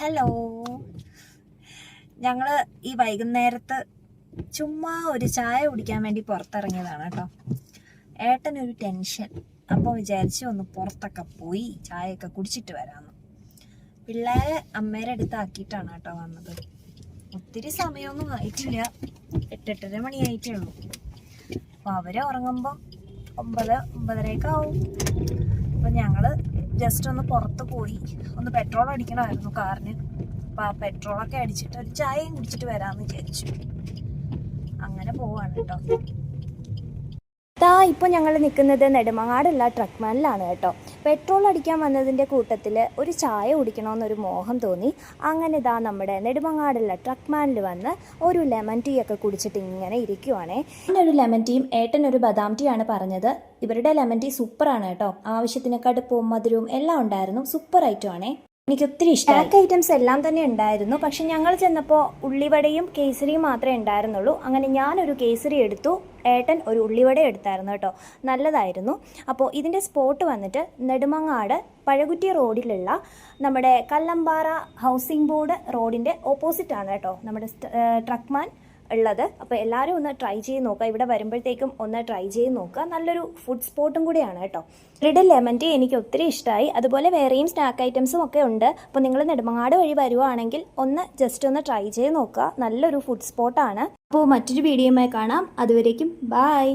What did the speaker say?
Hello ഞങ്ങൾ ഈ വൈകുന്നേരത്ത് ചുമ്മാ ഒരു ചായ കുടിക്കാൻ വേണ്ടി പുറത്തിറങ്ങിയതാണ് കേട്ടോ. ഏട്ടനൊരു ടെൻഷൻ. അപ്പോൾ വിചാരിച്ചു ഒന്ന് പുറത്തൊക്കെ പോയി ചായയൊക്കെ കുടിച്ചിട്ട് വരാമെന്ന് പിള്ളേരെ അമ്മേരെ അടുത്താക്കിയിട്ടാണ് കേട്ടോ വന്നത്. ഒത്തിരി സമയമൊന്നും ആയിട്ടില്ല. എട്ടെട്ടര മണിയായിട്ടേ ഉള്ളൂ. അപ്പോൾ അവരെ ഉറങ്ങുമ്പോൾ ഒമ്പത് ഒമ്പതരയൊക്കെ ആവും. അപ്പം ഞങ്ങൾ ജസ്റ്റ് ഒന്ന് പുറത്ത് പോയി. ഒന്ന് പെട്രോൾ അടിക്കണമായിരുന്നു കാറിന്. അപ്പം ആ പെട്രോളൊക്കെ അടിച്ചിട്ട് ഒരു ചായയും കുടിച്ചിട്ട് വരാമെന്ന് വിചാരിച്ചു. അങ്ങനെ പോവാണ് കേട്ടോ ഇപ്പൊ ഇപ്പോൾ ഞങ്ങൾ നിൽക്കുന്നത് നെടുമങ്ങാടുള്ള ട്രക്ക്മാനിലാണ് കേട്ടോ പെട്രോൾ അടിക്കാൻ വന്നതിന്റെ കൂട്ടത്തിൽ ഒരു ചായ കുടിക്കണമെന്നൊരു മോഹം തോന്നി. അങ്ങനെ ഇതാ നമ്മുടെ നെടുമങ്ങാടുള്ള ട്രക്ക്മാനിൽ വന്ന് ഒരു ലെമൺ ടീ ഒക്കെ കുടിച്ചിട്ട് ഇങ്ങനെ ഇരിക്കുവാണേ. പിന്നെ ഒരു ലെമൺ ടീയും ഏട്ടൻ ഒരു ബദാം ടീ ആണ് പറഞ്ഞത്. ഇവരുടെ ലെമൺ ടീ സൂപ്പറാണ് കേട്ടോ. ആവശ്യത്തിന് കടുപ്പവും മധുരവും എല്ലാം ഉണ്ടായിരുന്നു. സൂപ്പർ ഐറ്റം ആണേ. എനിക്ക് ഒത്തിരി ഇഷ്ടം പാക്ക് ഐറ്റംസ് എല്ലാം തന്നെ ഉണ്ടായിരുന്നു. പക്ഷെ ഞങ്ങൾ ചെന്നപ്പോൾ ഉള്ളിവടയും കേസരിയും മാത്രമേ ഉണ്ടായിരുന്നുള്ളൂ. അങ്ങനെ ഞാനൊരു കേസരി എടുത്തു. ഏട്ടൻ ഒരു ഉള്ളിവട എടുത്തായിരുന്നു കേട്ടോ. നല്ലതായിരുന്നു. അപ്പോൾ ഇതിന്റെ സ്പോട്ട് വന്നിട്ട് നെടുമങ്ങാട് പഴകുറ്റി റോഡിലുള്ള നമ്മുടെ കല്ലമ്പാറ ഹൗസിംഗ് ബോർഡ് റോഡിന്റെ ഓപ്പോസിറ്റാണ് കേട്ടോ. നമ്മുടെ ട്രക്ക്മാൻ ഉള്ളത്. അപ്പോൾ എല്ലാവരും ഒന്ന് ട്രൈ ചെയ്ത് നോക്കുക. ഇവിടെ വരുമ്പോഴത്തേക്കും ഒന്ന് ട്രൈ ചെയ്ത് നോക്കുക. നല്ലൊരു ഫുഡ് സ്പോട്ടും കൂടിയാണ് കേട്ടോ. ഇവരുടെ ലെമൺ ടീ എനിക്ക് ഒത്തിരി ഇഷ്ടമായി. അതുപോലെ വേറെയും സ്നാക്ക് ഐറ്റംസും ഒക്കെ ഉണ്ട്. അപ്പോൾ നിങ്ങൾ നെടുമങ്ങാട് വഴി വരുവാണെങ്കിൽ ഒന്ന് ജസ്റ്റ് ഒന്ന് ട്രൈ ചെയ്ത് നോക്കുക. നല്ലൊരു ഫുഡ് സ്പോട്ടാണ് അപ്പോൾ മറ്റൊരു വീഡിയോയുമായി കാണാം. അതുവരേക്കും ബായ്